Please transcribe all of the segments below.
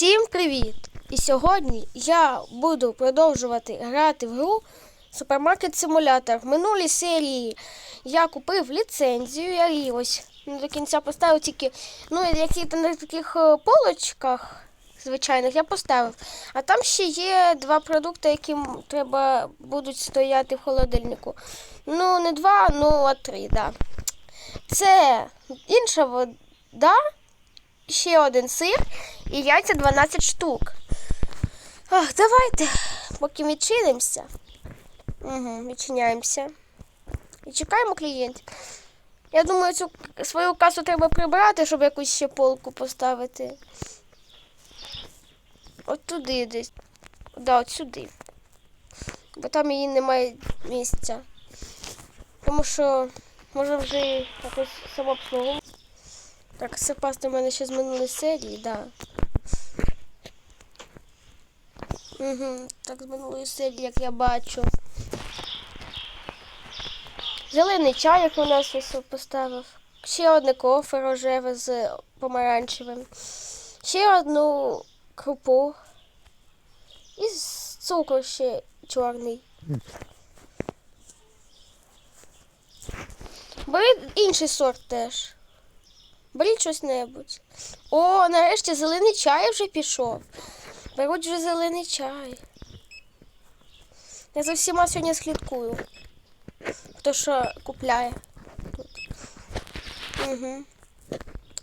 Всім привіт! І сьогодні я буду продовжувати грати в гру Супермаркет Симулятор. В минулій серії я купив ліцензію, я ось не до кінця поставив тільки, ну, які там на таких е, полочках звичайних я поставив. А там ще є два продукти, які треба будуть стояти в холодильнику. Ну, не два, ну а три, да. Це інша вода, ще один сир і яйця 12 штук. Ах, давайте, поки відчинимося. Угу, відчиняємося. І чекаємо клієнтів. Я думаю, цю свою касу треба прибрати, щоб якусь ще полку поставити. От туди десь. Да, от сюди. Бо там її немає місця. Тому що може вже якось самообслуговувати. Так, це паста в мене ще з минулої серії, да. Угу, так з минулої серії, як я бачу. Зелений чай, як у нас ось поставив. Ще одне кофе рожеве з помаранчевим. Ще одну крупу. І цукор ще чорний. Бери інший сорт теж. Беріть щось небудь. О, нарешті зелений чай вже пішов. Беруть вже зелений чай. Я за всіма сьогодні слідкую. Хто що купляє тут. Угу.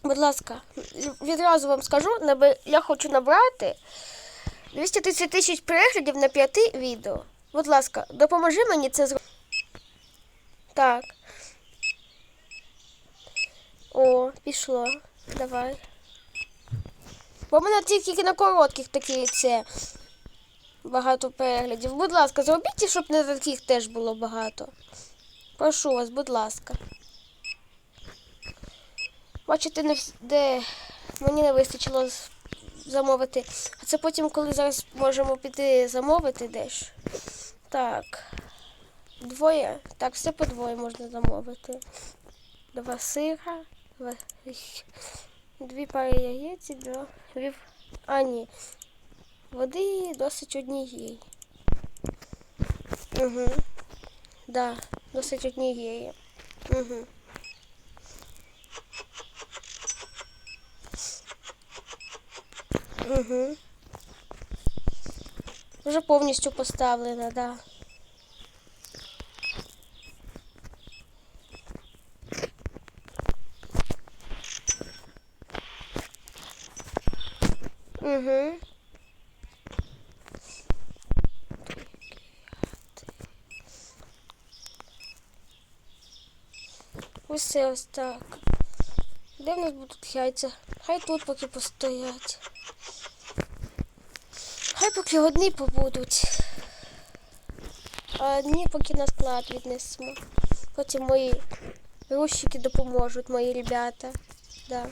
Будь ласка, відразу вам скажу, я хочу набрати 230 тисяч переглядів на п'яти відео. Будь ласка, допоможи мені це зробити. Так. О, пішло. Давай. Бо в мене тільки на коротких такі це багато переглядів. Будь ласка, зробіть, щоб на таких теж було багато. Прошу вас, будь ласка. Бачите, не де мені не вистачило замовити. А це потім, коли зараз можемо піти замовити десь. Так. Двоє. Так, все по двоє можна замовити. Два сира. Дві пари яєць і два. А, ні. Води досить однієї. Угу. Да, досить однієї. Угу. Угу. Вже повністю поставлена, да. Угу. Ось так. Де в нас будуть яйця? Хай тут поки постоять. Хай поки одні побудуть. А одні поки на склад віднесемо. Потім мої грузчики допоможуть, мої ребята. Да.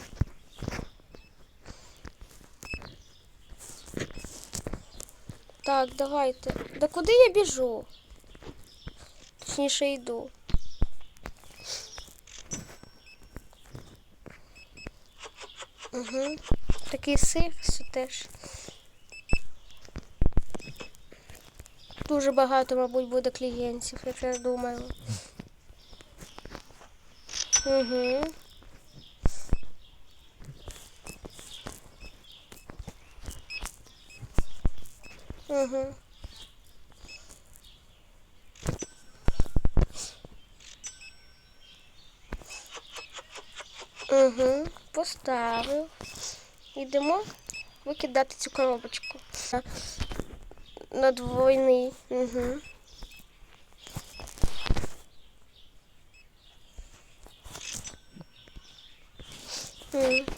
Так, давайте. Да куди я біжу? Точніше йду. Угу. Такий сир все теж. Дуже багато, мабуть, буде клієнтів, як я думаю. Угу. Угу. Угу. Поставив. Йдемо викидати цю коробочку. На двойний. Угу.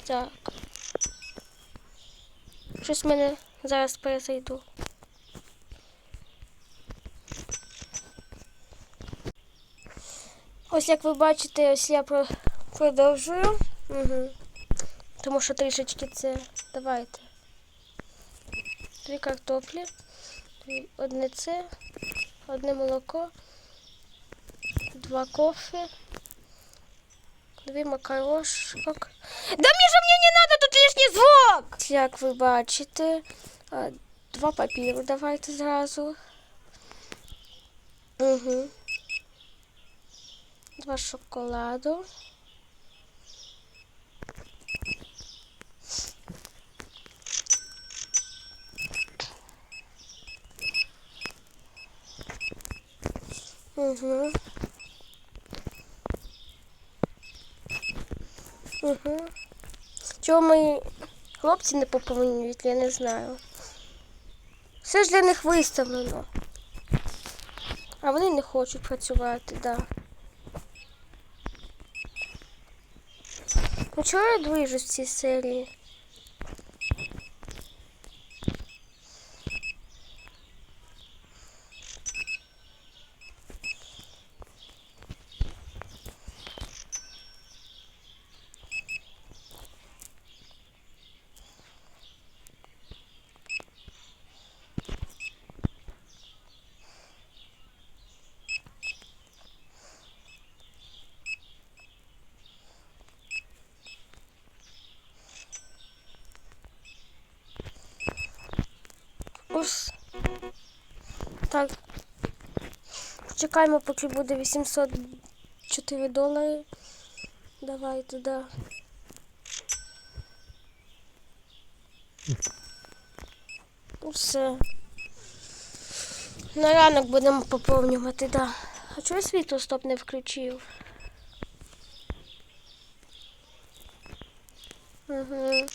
Так. Щось в мене зараз перезайду. Ось як ви бачите, ось я про- продовжую. Угу. Тому що трішечки це. Давайте. Дві картоплі. Одне це, одне молоко, два кофе, дві макарошок. Да мне же мне не надо тут лишній звук! Як ви бачите, два папіру давайте зразу. Угу. Два шоколаду. Угу. Угу. Чого мої хлопці не поповнюють, я не знаю. Все ж для них виставлено. А вони не хочуть працювати, так. Да. Ну чого я движусь в цій серії? Ось. Так. Чекаємо, поки буде 804 долари. Давай туди. Ну, Все. На ранок будемо поповнювати, да. А чого світло стоп не включив? Угу.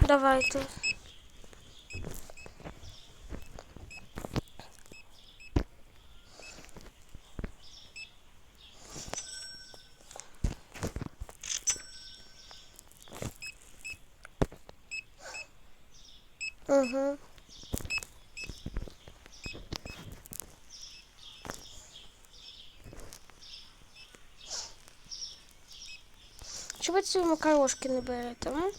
Давайте. Угу. Чого ці макарошки не берете, м?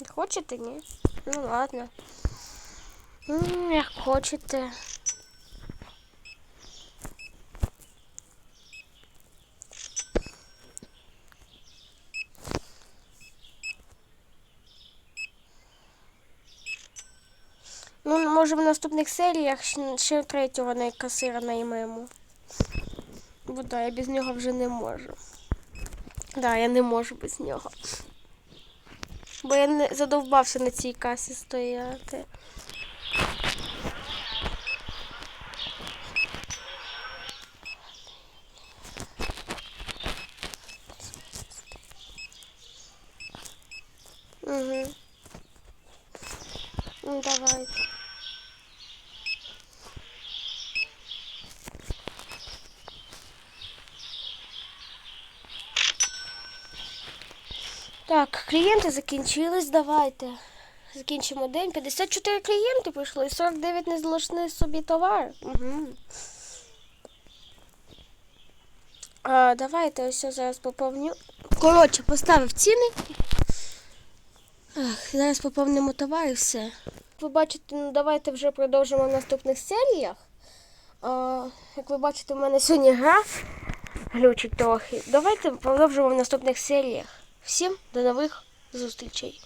Не хочете, ні? Ну ладно. М, Як хочете. Ну, може в наступних серіях ще- третього на касира наймемо. Бо да, я без нього вже не можу. Да, я не можу без нього. Бо я не задовбався на цій касі стояти. Угу. Ну, давайте. Так, клієнти закінчились, давайте. Закінчимо день. 54 клієнти прийшло і 49 не залишили собі товар. Угу. А, давайте ось я зараз поповню. Коротше, поставив ціни. Ах, зараз поповнимо товар і все. Ви бачите, ну давайте вже продовжимо в наступних серіях. А, як ви бачите, у мене сьогодні гра глючить трохи. Давайте продовжимо в наступних серіях. Всім до нових зустрічей.